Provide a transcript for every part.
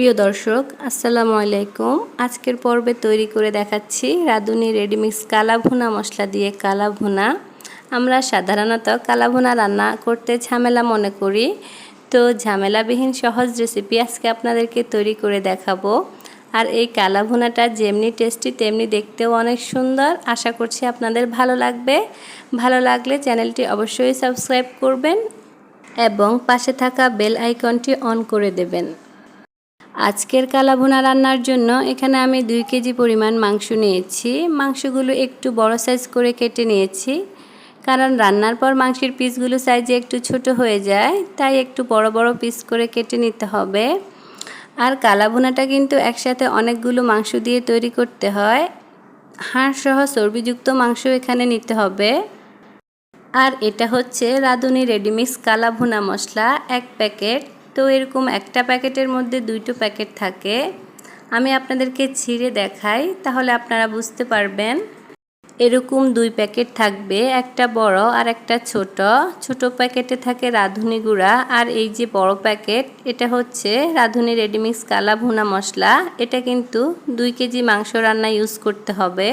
প্রিয় দর্শক, আসসালামু আলাইকুম। আজকের পর্বে তৈরি করে দেখাচ্ছি রাঁধুনি রেডিমিক্স কালা ভুনা মশলা দিয়ে কালা ভুনা আমরা সাধারণত কালা ভুনা রান্না করতে ঝামেলা মনে করি। তো ঝামেলাবিহীন সহজ রেসিপি আজকে আপনাদেরকে তৈরি করে দেখাবো। আর এই কালা ভুনাটা যেমনি টেস্টি তেমনি দেখতেও অনেক সুন্দর। আশা করছি আপনাদের ভালো লাগবে। ভালো লাগলে চ্যানেলটি অবশ্যই সাবস্ক্রাইব করবেন এবং পাশে থাকা বেল আইকনটি অন করে দেবেন। আজকের কালাভুনা রান্নার জন্য এখানে আমি দুই কেজি পরিমাণ মাংস নিয়েছি। মাংসগুলো একটু বড় সাইজ করে কেটে নিয়েছি। কারণ রান্নার পর মাংসের পিসগুলো সাইজে একটু ছোট হয়ে যায়, তাই একটু বড় বড় পিস করে কেটে নিতে হবে। আর কালাভুনাটা কিন্তু একসাথে অনেকগুলো মাংস দিয়ে তৈরি করতে হয়। হাড়সহ চর্বিযুক্ত মাংস এখানে নিতে হবে। আর এটা হচ্ছে রাঁধুনি রেডিমিক্স কালা ভুনা মশলা, এক প্যাকেট। তো এরকম একটা প্যাকেটের মধ্যে দুইটো প্যাকেট থাকে। আমি আপনাদেরকে ছিঁড়ে দেখাই, তাহলে আপনারা বুঝতে পারবেন। এরকম দুই প্যাকেট থাকবে, একটা বড় আর একটা ছোট। ছোট প্যাকেটে থাকে রাঁধুনি গুঁড়া, আর এই যে বড় প্যাকেট, এটা হচ্ছে রাঁধুনি রেডিমিক্স কালা ভুনা মশলা। এটা কিন্তু দুই কেজি মাংস রান্না ইউজ করতে হবে।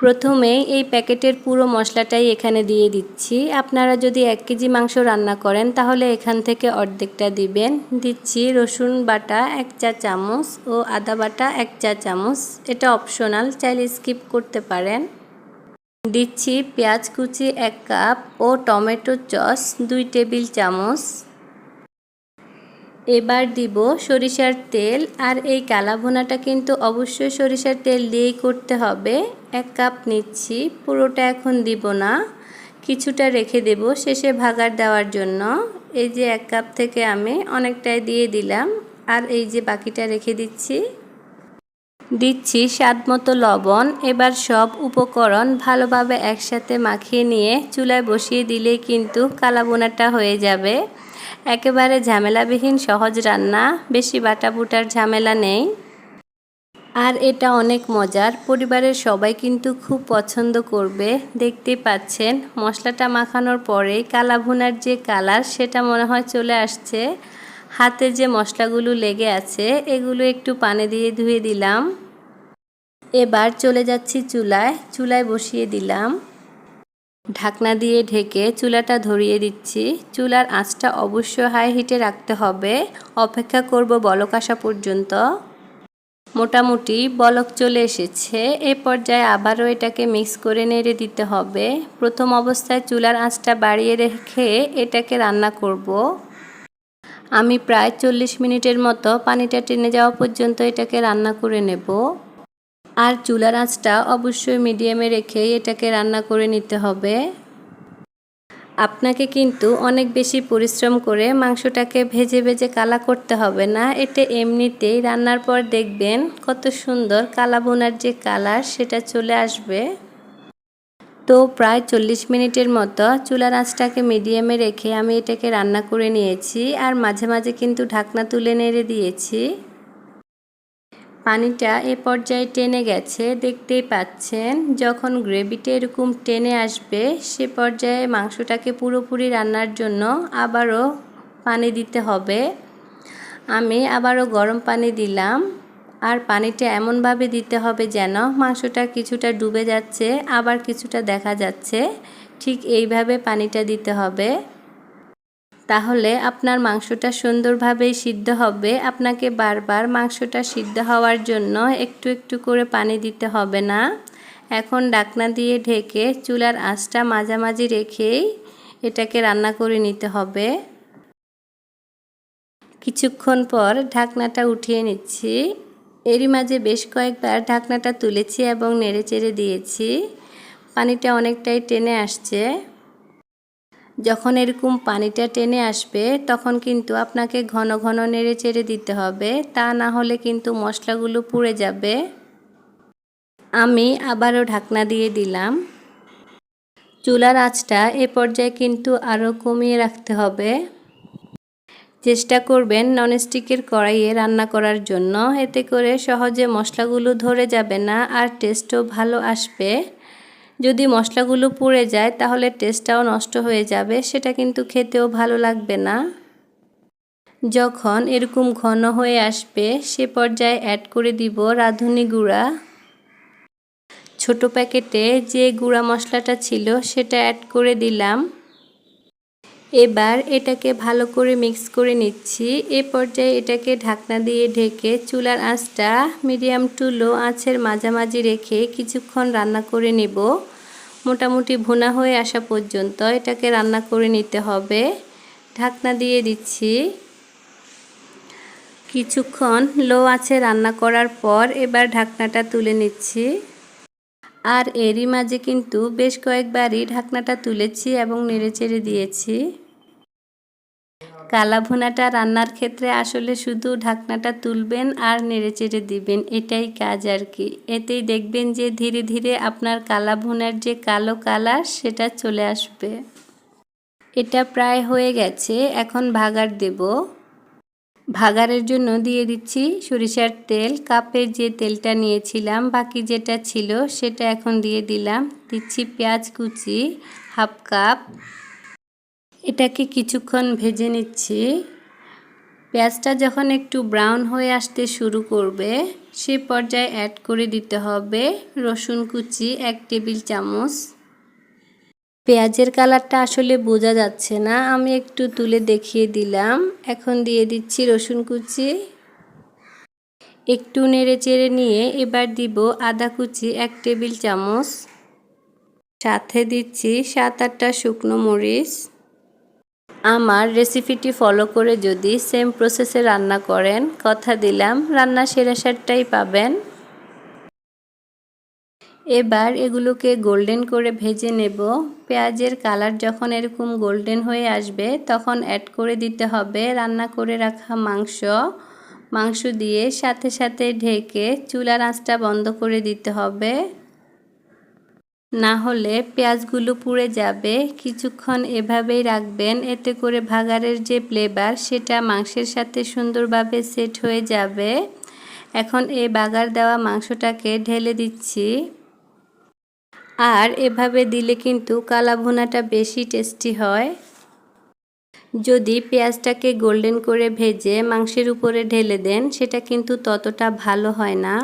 প্রথমে এই প্যাকেটের পুরো মশলাটাই এখানে দিয়ে দিচ্ছি। আপনারা যদি এক কেজি মাংস রান্না করেন, তাহলে এখান থেকে অর্ধেকটা দিবেন। দিচ্ছি রসুন বাটা এক চা চামচ ও আদা বাটা এক চা চামচ। এটা অপশনাল, চাইলে স্কিপ করতে পারেন। দিচ্ছি পেঁয়াজ কুচি এক কাপ ও টমেটো চস দুই টেবিল চামচ। এবার দিব সরিষার তেল, আর এই কালা ভুনাটা কিন্তু অবশ্যই সরিষার তেল দিয়েই করতে হবে। এক কাপ নিচ্ছি, পুরোটা এখন দিব না। কিছুটা রেখে দেব শেষে ভাগার দেওয়ার জন্য। এই যে এক কাপ থেকে আমি অনেকটাই দিয়ে দিলাম, আর এই যে বাকিটা রেখে দিচ্ছি। দিচ্ছি স্বাদ মতো লবণ, এবার সব উপকরণ ভালোভাবে একসাথে মাখিয়ে নিয়ে চুলায় বসিয়ে দিলেই কিন্তু কালাবোনাটা হয়ে যাবে। একেবারে ঝামেলাবিহীন সহজ রান্না, বেশি বাটা বুটার ঝামেলা নেই। আর এটা অনেক মজার, পরিবারের সবাই কিন্তু খুব পছন্দ করবে। দেখতে পাচ্ছেন, মশলাটা মাখানোর পরেই কালাভুনার যে কালার, সেটা মনে হয় চলে আসছে। হাতে যে মশলাগুলো লেগে আছে, এগুলো একটু পানি দিয়ে ধুয়ে দিলাম। এবার চলে যাচ্ছি চুলায় চুলায় বসিয়ে দিলাম। ঢাকনা দিয়ে ঢেকে চুলাটা ধরিয়ে দিচ্ছি। চুলার আঁচটা অবশ্যই হাই হিটে রাখতে হবে। অপেক্ষা করব বলক আসা পর্যন্ত। মোটামুটি বলক চলে এসেছে। এ পর্যায়ে আবারও এটাকে মিক্স করে নেড়ে দিতে হবে। প্রথম অবস্থায় চুলার আঁচটা বাড়িয়ে রেখে এটাকে রান্না করব। আমি প্রায় চল্লিশ মিনিটের মতো পানিটা টেনে যাওয়া পর্যন্ত এটাকে রান্না করে নেব। আর চুলার আঁচটা অবশ্যই মিডিয়ামে রেখে এটাকে রান্না করে নিতে হবে। আপনাকে কিন্তু অনেক বেশি পরিশ্রম করে মাংসটাকে ভেজে ভেজে কালা করতে হবে না। এটা এমনিতেই রান্নার পর দেখবেন কত সুন্দর কালা বোনার যে কালার সেটা চলে আসবে। তো প্রায় চল্লিশ মিনিটের মতো চুলার আঁচটাকে মিডিয়ামে রেখে আমি এটাকে রান্না করে নিয়েছি। আর মাঝে মাঝে কিন্তু ঢাকনা তুলে নেড়ে দিয়েছি। পানিটা এ পর্যায়ে টেনে গেছে, দেখতেই পাচ্ছেন, যখন গ্রেভিটা এরকম টেনে আসবে, সে পর্যায়ে মাংসটাকে পুরোপুরি রান্নার জন্য আবারও পানি দিতে হবে। আমি আবারও গরম পানি দিলাম। আর পানিটা এমনভাবে দিতে হবে যেন মাংসটা কিছুটা ডুবে যাচ্ছে, আবার কিছুটা দেখা যাচ্ছে। ঠিক এইভাবে পানিটা দিতে হবে। তাহলে আপনার মাংসটা সুন্দরভাবেই সিদ্ধ হবে। আপনাকে বারবার মাংসটা সিদ্ধ হওয়ার জন্য একটু একটু করে পানি দিতে হবে না। এখন ডাকনা দিয়ে ঢেকে চুলার আঁচটা মাঝামাঝি রেখেই এটাকে রান্না করে নিতে হবে। কিছুক্ষণ পর ঢাকনাটা উঠিয়ে নিচ্ছি। এরই মাঝে বেশ কয়েকবার ঢাকনাটা তুলেছি এবং নেড়ে চেড়ে দিয়েছি। পানিটা অনেকটাই টেনে আসছে। যখন এরকম পানিটা টেনে আসবে, তখন কিন্তু আপনাকে ঘন ঘন নেড়ে চেড়ে দিতে হবে। তা না হলে কিন্তু মশলাগুলো পুড়ে যাবে। আমি আবারও ঢাকনা দিয়ে দিলাম। চুলার আঁচটা এ পর্যায়ে কিন্তু আরও কমিয়ে রাখতে হবে। চেষ্টা করবেন ননস্টিকের কড়াইয়ে রান্না করার জন্য। এতে করে সহজে মশলাগুলো ধরে যাবে না আর টেস্টও ভালো আসবে। যদি মশলাগুলো পুড়ে যায়, তাহলে টেস্টটাও নষ্ট হয়ে যাবে। সেটা কিন্তু খেতেও ভালো লাগবে না। যখন এরকম ঘন হয়ে আসবে, সে পর্যায়ে অ্যাড করে দিব রাঁধুনি গুঁড়া। ছোট প্যাকেটে যে গুঁড়া মশলাটা ছিল, সেটা অ্যাড করে দিলাম। এবার এটাকে ভালো করে মিক্স করে নিচ্ছি। এ পর্যায়ে এটাকে ঢাকনা দিয়ে ঢেকে চুলার আঁচটা মিডিয়াম টু লো আঁচের মাঝামাঝি রেখে কিছুক্ষণ রান্না করে নেব। মোটামুটি ভুনা হয়ে আসা পর্যন্ত এটাকে রান্না করে নিতে হবে। ঢাকনা দিয়ে দিচ্ছি। কিছুক্ষণ লো আছে রান্না করার পর এবার ঢাকনাটা তুলে নিচ্ছি। আর এরই মাঝে কিন্তু বেশ কয়েকবারই ঢাকনাটা তুলেছি এবং নেড়েচেড়ে দিয়েছি। কালা ভুনাটা রান্নার ক্ষেত্রে আসলে শুধু ঢাকনাটা তুলবেন আর নেড়েচেড়ে দিবেন, এটাই কাজ আর কি। এতেই দেখবেন যে ধীরে ধীরে আপনার কালা ভুনার যে কালো কালার, সেটা চলে আসবে। এটা প্রায় হয়ে গেছে, এখন ভাগার দেব। ভাগারের জন্য দিয়ে দিচ্ছি সরিষার তেল। কাপের যে তেলটা নিয়েছিলাম, বাকি যেটা ছিল সেটা এখন দিয়ে দিলাম। দিচ্ছি পেঁয়াজ কুচি, হাফ কাপ। এটাকে কিছুক্ষণ ভেজে নিচ্ছি। পেঁয়াজটা যখন একটু ব্রাউন হয়ে আসতে শুরু করবে, সে পর্যায়ে অ্যাড করে দিতে হবে রসুন কুচি, এক টেবিল চামচ। পেঁয়াজের কালারটা আসলে বোঝা যাচ্ছে না। আমি একটু তুলে দেখিয়ে দিলাম। এখন দিয়ে দিচ্ছি রসুন কুচি। একটু নেড়ে চেড়ে নিয়ে এবার দিব আদা কুচি এক টেবিল চামচ। সাথে দিচ্ছি সাত আটটা শুকনো মরিচ। আমার রেসিপিটি ফলো করে যদি সেম প্রসেসে রান্না করেন, কথা দিলাম, রান্না সেরা সারটাই পাবেন। এবার এগুলোকে গোল্ডেন করে ভেজে নেব। পেঁয়াজের কালার যখন এরকম গোল্ডেন হয়ে আসবে, তখন অ্যাড করে দিতে হবে রান্না করে রাখা মাংস। মাংস দিয়ে সাথে সাথে ঢেকে চুলার আঁচটা বন্ধ করে দিতে হবে। না হলে পেঁয়াজগুলো পুড়ে যাবে। কিছুক্ষণ এভাবেই রাখবেন। এতে করে ভাগারের যে ফ্লেভার সেটা মাংসের সাথে সুন্দরভাবে সেট হয়ে যাবে। এখন এই বাগার দেওয়া মাংসটাকে ঢেলে দিচ্ছি। আর এভাবে দিলে কিন্তু কালা ভুনাটা বেশি টেস্টি হয়। যদি পেঁয়াজটাকে গোল্ডেন করে ভেজে মাংসের উপরে ঢেলে দেন, সেটা কিন্তু ততটা ভালো হয় না।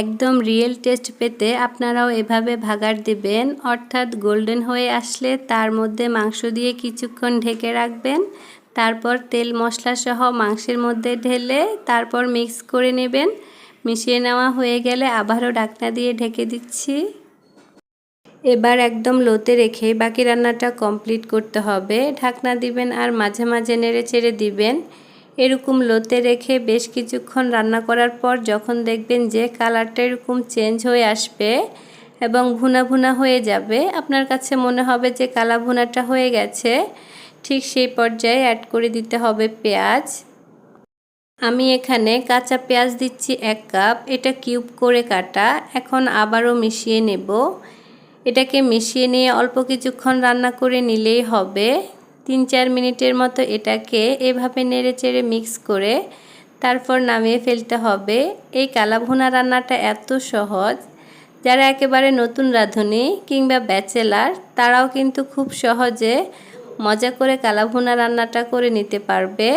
একদম রিয়েল টেস্ট পেতে আপনারাও এভাবে ভাগার দিবেন, অর্থাৎ গোল্ডেন হয়ে আসলে তার মধ্যে মাংস দিয়ে কিছুক্ষণ ঢেকে রাখবেন, তারপর তেল মশলা সহ মাংসের মধ্যে ঢেলে তারপর মিক্স করে নেবেন। মিশিয়ে নেওয়া হয়ে গেলে আবারও ডাকনা দিয়ে ঢেকে দিচ্ছি। এবার একদম লোতে রেখে বাকি রান্নাটা কমপ্লিট করতে হবে। ঢাকনা দিবেন আর মাঝে মাঝে নেড়ে চেড়ে দিবেন। এরকম লোতে রেখে বেশ কিছুক্ষণ রান্না করার পর যখন দেখবেন যে কালারটা এরকম চেঞ্জ হয়ে আসবে এবং ভুনা ভুনা হয়ে যাবে, আপনার কাছে মনে হবে যে কালা ভুনাটা হয়ে গেছে, ঠিক সেই পর্যায়ে অ্যাড করে দিতে হবে পেঁয়াজ। আমি এখানে কাঁচা পেঁয়াজ দিচ্ছি এক কাপ, এটা কিউব করে কাটা, এখন আবারও মিশিয়ে নেব। এটাকে মিশিয়ে নিয়ে অল্প কিছুক্ষণ রান্না করে নিলেই হবে। তিন চার মিনিটের মতো এটাকে এভাবে নেড়ে চেড়ে মিক্স করে তারপর নামিয়ে ফেলতে হবে। এই কালাভুনা রান্নাটা এত সহজ। যারা একেবারে নতুন রাঁধুনি কিংবা ব্যাচেলার, তারাও কিন্তু খুব সহজে মজা করে কালাভুনা রান্নাটা করে নিতে পারবে।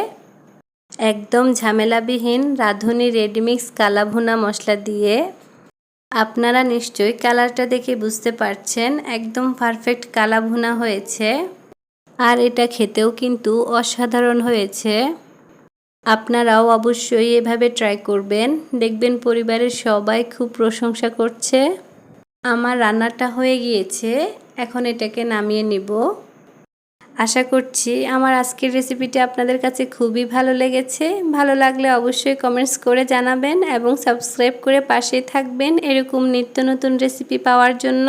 একদম ঝামেলাবিহীন রাঁধুনি রেডিমিক্স কালাভুনা মশলা দিয়ে। আপনারা নিশ্চয়ই কালারটা দেখে বুঝতে পারছেন, একদম পারফেক্ট কালা ভুনা হয়েছে। আর এটা খেতেও কিন্তু অসাধারণ হয়েছে। আপনারাও অবশ্যই এভাবে ট্রাই করবেন। দেখবেন পরিবারের সবাই খুব প্রশংসা করছে। আমার রান্নাটা হয়ে গিয়েছে, এখন এটাকে নামিয়ে নিব। আশা করছি আমার আজকের রেসিপিটি আপনাদের কাছে খুবই ভালো লেগেছে। ভালো লাগলে অবশ্যই কমেন্টস করে জানাবেন এবং সাবস্ক্রাইব করে পাশেই থাকবেন এরকম নিত্য নতুন রেসিপি পাওয়ার জন্য।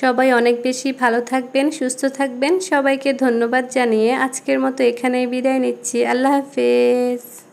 সবাই অনেক বেশি ভালো থাকবেন, সুস্থ থাকবেন। সবাইকে ধন্যবাদ জানিয়ে আজকের মতো এখানেই বিদায় নিচ্ছি। আল্লাহ হাফেজ।